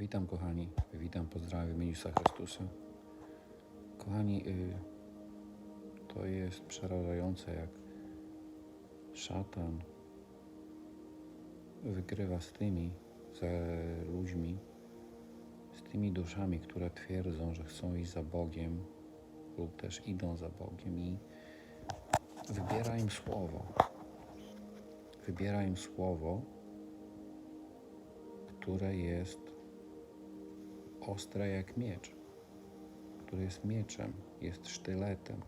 Witam kochani, witam, pozdrawiam w imieniu Chrystusa. Kochani, y, to jest przerażające, jak szatan wygrywa z tymi ze ludźmi, z tymi duszami, które twierdzą, że chcą iść za Bogiem lub też idą za Bogiem i wybiera im słowo. Wybiera im słowo, które jest ostre jak miecz, które jest mieczem, jest sztyletem.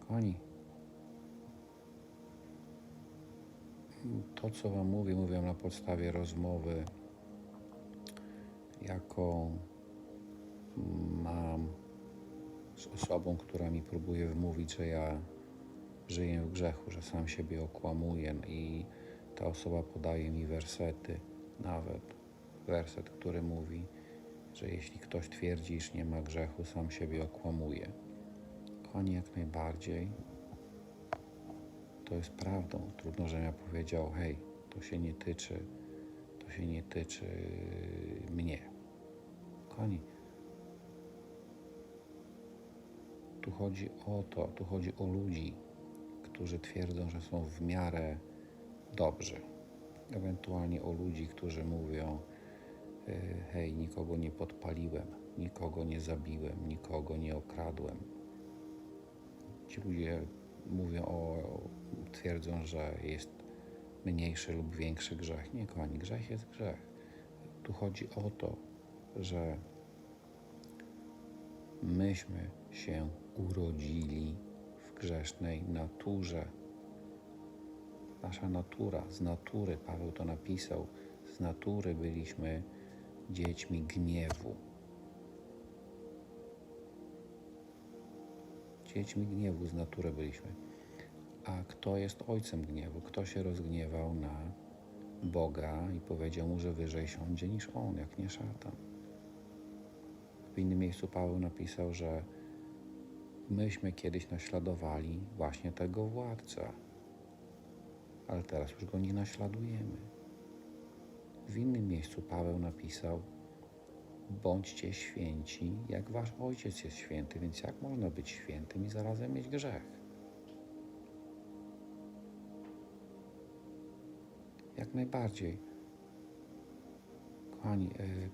Kochani, to co Wam mówię, mówię na podstawie rozmowy, jaką mam z osobą, która mi próbuje wmówić, że ja żyję w grzechu, że sam siebie okłamuję i ta osoba podaje mi wersety, nawet werset, który mówi, że jeśli ktoś twierdzi, iż nie ma grzechu, sam siebie okłamuje. Kochani, jak najbardziej to jest prawdą. Trudno, żebym ja powiedział, hej, to się nie tyczy, to się nie tyczy mnie. Kochani, tu chodzi o to, tu chodzi o ludzi, którzy twierdzą, że są w miarę dobrzy. Ewentualnie o ludzi, którzy mówią, y, hej, nikogo nie podpaliłem, nikogo nie zabiłem, nikogo nie okradłem. Ci ludzie mówią o, twierdzą, że jest mniejszy lub większy grzech. Nie, kochani, grzech jest grzech. Tu chodzi o to, że myśmy się urodzili w grzesznej naturze. Nasza natura, z natury, Paweł to napisał, z natury byliśmy dziećmi gniewu. Dziećmi gniewu z natury byliśmy. A kto jest ojcem gniewu? Kto się rozgniewał na Boga i powiedział mu, że wyżej siądzie niż on, jak nie szatan? W innym miejscu Paweł napisał, że myśmy kiedyś naśladowali właśnie tego władcę, ale teraz już go nie naśladujemy. W innym miejscu Paweł napisał: Bądźcie święci, jak wasz ojciec jest święty, więc jak można być świętym i zarazem mieć grzech? Jak najbardziej. Kochani, yy,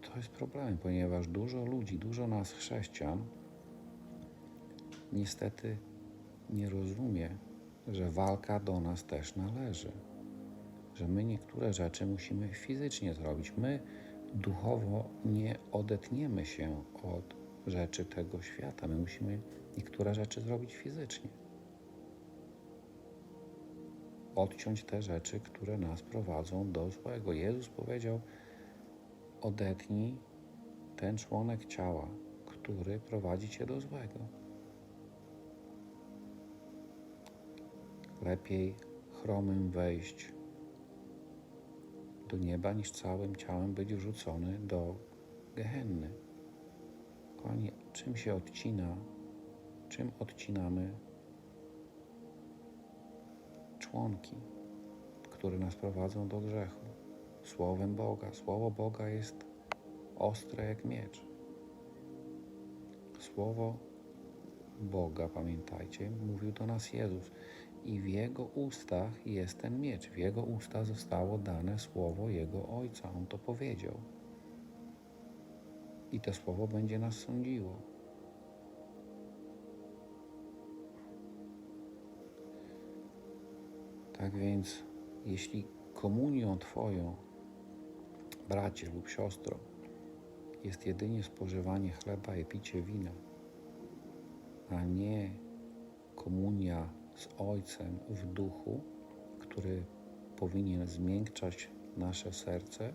to jest problem, ponieważ dużo ludzi, dużo nas chrześcijan niestety nie rozumie, że walka do nas też należy. Że my niektóre rzeczy musimy fizycznie zrobić. My duchowo nie odetniemy się od rzeczy tego świata. My musimy niektóre rzeczy zrobić fizycznie. Odciąć te rzeczy, które nas prowadzą do złego. Jezus powiedział: Odetnij ten członek ciała, który prowadzi cię do złego. Lepiej chromym wejść do nieba, niż całym ciałem być wrzucony do gehenny. Kochani, czym się odcina, czym odcinamy członki, które nas prowadzą do grzechu? Słowem Boga. Słowo Boga jest ostre jak miecz. Słowo Boga, pamiętajcie, mówił do nas Jezus. I w Jego ustach jest ten miecz. W Jego usta zostało dane słowo Jego Ojca. On to powiedział. I to słowo będzie nas sądziło. Tak więc, jeśli komunią Twoją, bracie lub siostro, jest jedynie spożywanie chleba i picie wina, a nie komunia z Ojcem w duchu, który powinien zmiękczać nasze serce,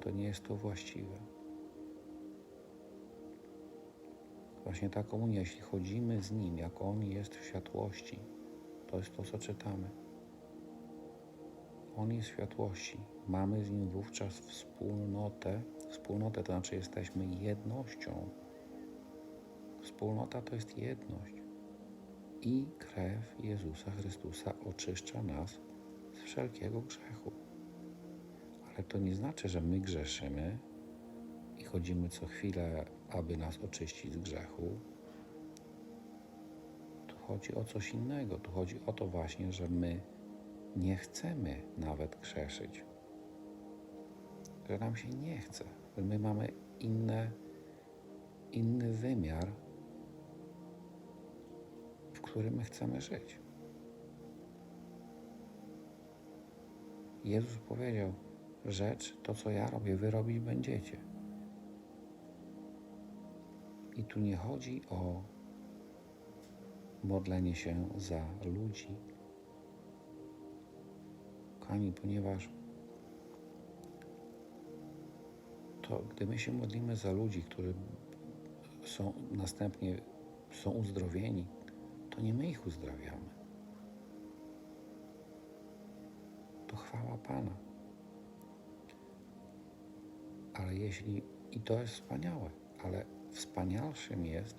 to nie jest to właściwe. Właśnie ta komunia, jeśli chodzimy z Nim, jak On jest w światłości, to jest to, co czytamy. On jest światłości. Mamy z Nim wówczas wspólnotę. Wspólnotę to znaczy jesteśmy jednością. Wspólnota to jest jedność. I krew Jezusa Chrystusa oczyszcza nas z wszelkiego grzechu. Ale to nie znaczy, że my grzeszymy i chodzimy co chwilę, aby nas oczyścić z grzechu. Tu chodzi o coś innego. Tu chodzi o to właśnie, że my nie chcemy nawet grzeszyć. Że nam się nie chce. Że my mamy inne, inny wymiar, którym my chcemy żyć. Jezus powiedział, rzecz, to co ja robię, wy robić będziecie. I tu nie chodzi o modlenie się za ludzi, kochani, ponieważ to gdy my się modlimy za ludzi, którzy są następnie są uzdrowieni, to nie my ich uzdrawiamy. To chwała Pana. Ale jeśli, i to jest wspaniałe, ale wspanialszym jest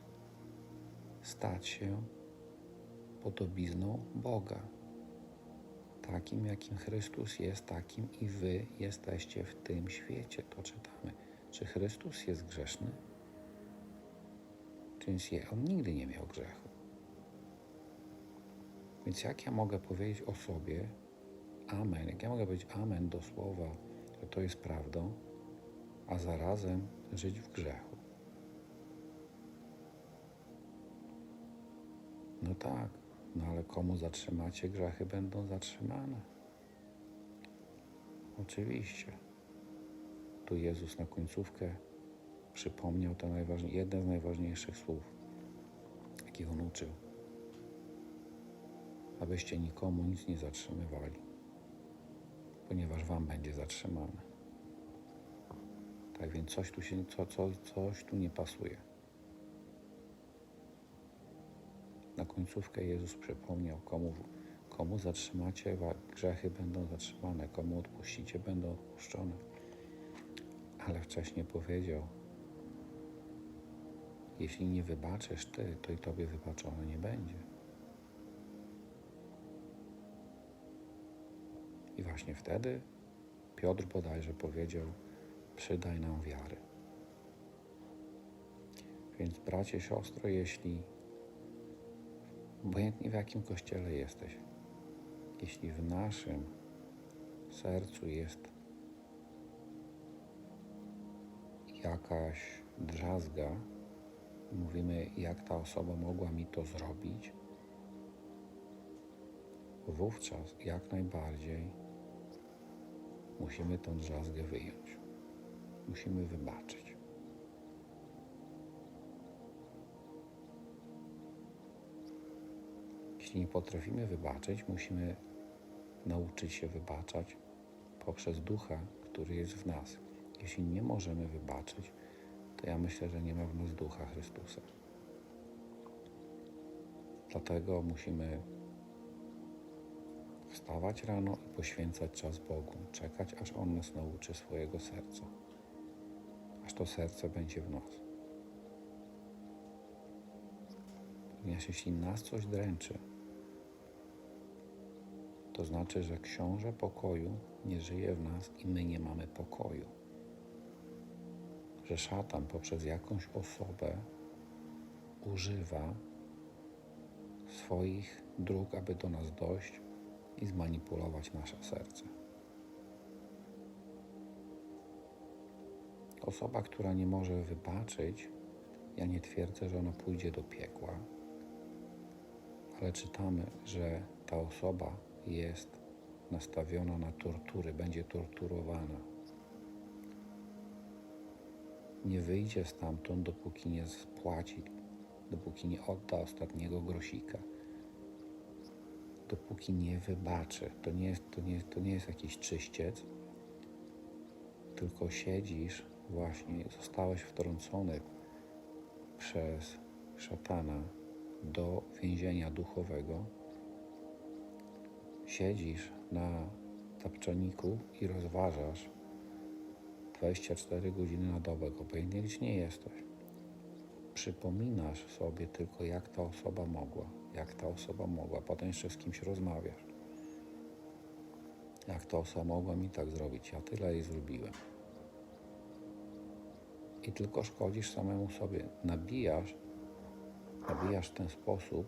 stać się podobizną Boga. Takim, jakim Chrystus jest, takim i wy jesteście w tym świecie. To czytamy. Czy Chrystus jest grzeszny? Więc je, on nigdy nie miał grzechu. Więc jak ja mogę powiedzieć o sobie Amen, jak ja mogę powiedzieć Amen do słowa, że to jest prawdą, a zarazem żyć w grzechu? No tak, no ale komu zatrzymacie, grzechy będą zatrzymane. Oczywiście. Tu Jezus na końcówkę przypomniał to najważniejsze, jedne z najważniejszych słów, jakich on uczył. Abyście nikomu nic nie zatrzymywali, ponieważ wam będzie zatrzymane. Tak więc coś tu się, co, co, coś tu nie pasuje. Na końcówkę Jezus przypomniał, komu, komu zatrzymacie, grzechy będą zatrzymane, komu odpuścicie, będą odpuszczone. Ale wcześniej powiedział, jeśli nie wybaczysz Ty, to i Tobie wybaczone nie będzie. I właśnie wtedy Piotr bodajże powiedział, przydaj nam wiary. Więc bracie, siostro, jeśli obojętnie w jakim kościele jesteś, jeśli w naszym sercu jest jakaś drzazga, mówimy, jak ta osoba mogła mi to zrobić, wówczas jak najbardziej musimy tą drzazgę wyjąć. Musimy wybaczyć. Jeśli nie potrafimy wybaczyć, musimy nauczyć się wybaczać poprzez ducha, który jest w nas. Jeśli nie możemy wybaczyć, to ja myślę, że nie ma w nas ducha Chrystusa. Dlatego musimy wstawać rano i poświęcać czas Bogu, czekać, aż On nas nauczy swojego serca, aż to serce będzie w nas. Ponieważ jeśli nas coś dręczy, to znaczy, że książę pokoju nie żyje w nas i my nie mamy pokoju. Że szatan poprzez jakąś osobę używa swoich dróg, aby do nas dojść i zmanipulować nasze serce. Osoba, która nie może wybaczyć, ja nie twierdzę, że ona pójdzie do piekła, ale czytamy, że ta osoba jest nastawiona na tortury, będzie torturowana. Nie wyjdzie stamtąd, dopóki nie spłaci, dopóki nie odda ostatniego grosika, dopóki nie wybaczy. To nie jest, to nie, to nie jest jakiś czyściec, tylko siedzisz, właśnie zostałeś wtrącony przez szatana do więzienia duchowego siedzisz na tapczaniku i rozważasz 24 godziny na dobę, obojętnie gdzieś nie jesteś. Przypominasz sobie tylko, jak ta osoba mogła, jak ta osoba mogła. Potem jeszcze z kimś rozmawiasz. Jak ta osoba mogła mi tak zrobić? Ja tyle jej zrobiłem. I tylko szkodzisz samemu sobie. Nabijasz, nabijasz w ten sposób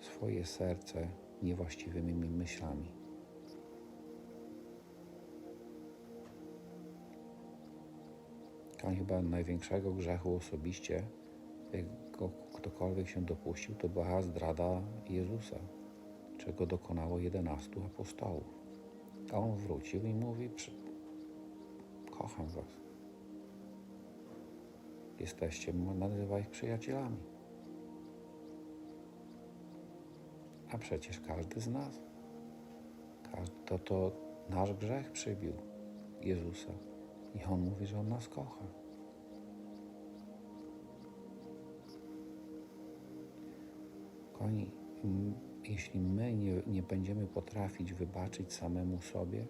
swoje serce niewłaściwymi myślami. Chyba największego grzechu osobiście, ktokolwiek się dopuścił, to była zdrada Jezusa, czego dokonało 11 apostołów. A on wrócił i mówi: "Przy- Kocham was. Jesteście, nazywa ich przyjacielami. A przecież każdy z nas, to, to nasz grzech przybił Jezusa. I On mówi, że On nas kocha. M, jeśli my nie, nie będziemy potrafić wybaczyć samemu sobie,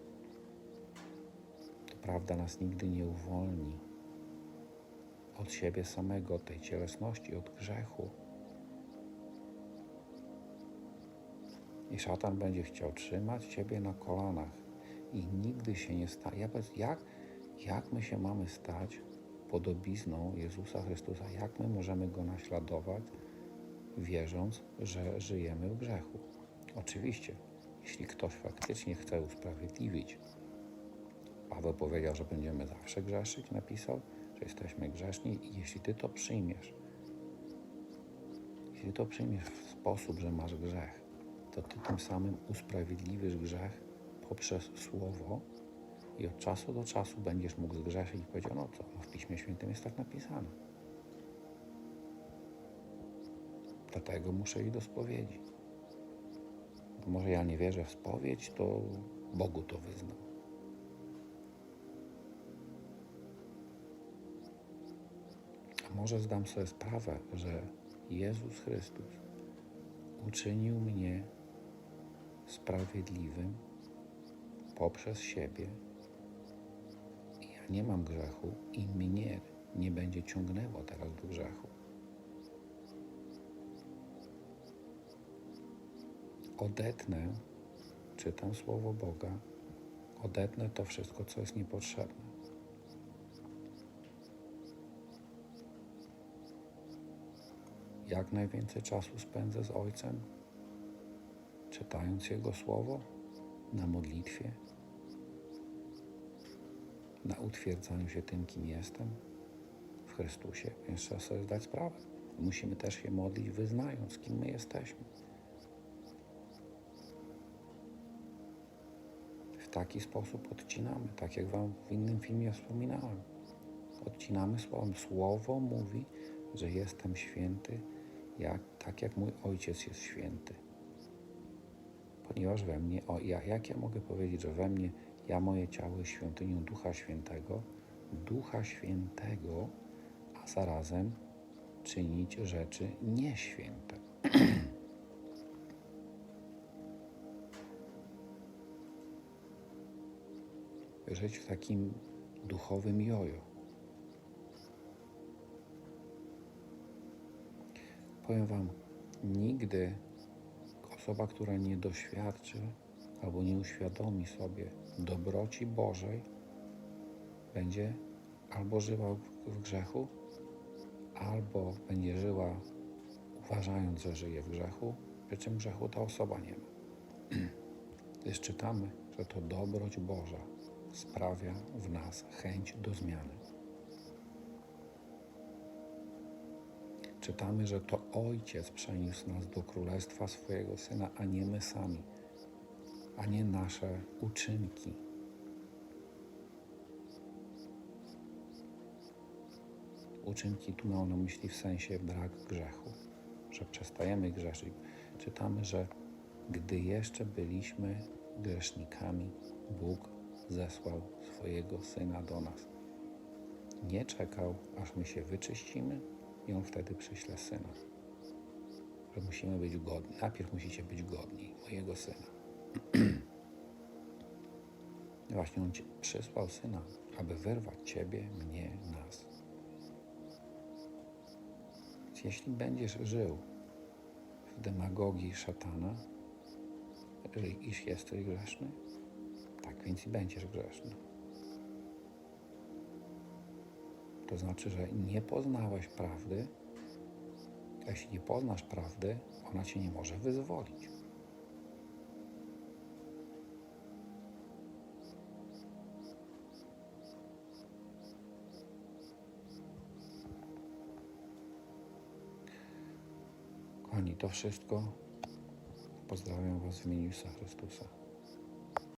to prawda nas nigdy nie uwolni od siebie samego, od tej cielesności, od grzechu. I szatan będzie chciał trzymać Ciebie na kolanach i nigdy się nie stanie. Jak, jak my się mamy stać podobizną Jezusa Chrystusa? Jak my możemy Go naśladować, wierząc, że żyjemy w grzechu? Oczywiście, jeśli ktoś faktycznie chce usprawiedliwić, Paweł powiedział, że będziemy zawsze grzeszyć, napisał, że jesteśmy grzeszni i jeśli Ty to przyjmiesz, jeśli to przyjmiesz w sposób, że masz grzech, to Ty tym samym usprawiedliwisz grzech poprzez Słowo i od czasu do czasu będziesz mógł zgrzeszyć i powiedział, no co, no w Piśmie Świętym jest tak napisane. Dlatego muszę iść do spowiedzi. Bo może ja nie wierzę w spowiedź, to Bogu to wyznam. A może zdam sobie sprawę, że Jezus Chrystus uczynił mnie sprawiedliwym poprzez siebie. Ja nie mam grzechu i mnie nie będzie ciągnęło teraz do grzechu. Odetnę, czytam Słowo Boga, odetnę to wszystko, co jest niepotrzebne. Jak najwięcej czasu spędzę z Ojcem, czytając Jego Słowo, na modlitwie, na utwierdzaniu się tym, kim jestem w Chrystusie. Więc trzeba sobie zdać sprawę. Musimy też się modlić, wyznając, kim my jesteśmy. Taki sposób odcinamy, tak jak Wam w innym filmie wspominałem. Odcinamy słowem. Słowo mówi, że jestem święty, jak, tak jak mój Ojciec jest święty. Ponieważ we mnie, o, ja, jak ja mogę powiedzieć, że we mnie, ja moje ciało jest świątynią Ducha Świętego, Ducha Świętego, a zarazem czynić rzeczy nieświęte. Żyć w takim duchowym jojo. Powiem Wam, nigdy osoba, która nie doświadczy albo nie uświadomi sobie dobroci Bożej, będzie albo żyła w, grzechu, albo będzie żyła uważając, że żyje w grzechu, przy czym grzechu ta osoba nie ma. Gdyż czytamy, że to dobroć Boża sprawia w nas chęć do zmiany. Czytamy, że to Ojciec przeniósł nas do królestwa swojego Syna, a nie my sami, a nie nasze uczynki. Uczynki tu mam na myśli w sensie brak grzechu, że przestajemy grzeszyć. Czytamy, że gdy jeszcze byliśmy grzesznikami, Bóg zesłał swojego Syna do nas. Nie czekał, aż my się wyczyścimy, i on wtedy przyśle syna. Że musimy być godni. Najpierw musicie być godni mojego syna. Właśnie on przysłał syna, aby wyrwać ciebie, mnie, nas. Jeśli będziesz żył w demagogii szatana, iż jesteś grzeszny, więc i będziesz grzeszny. To znaczy, że nie poznałeś prawdy, a jeśli nie poznasz prawdy, ona cię nie może wyzwolić. Kochani, to wszystko. Pozdrawiam Was w imieniu Jezusa Chrystusa.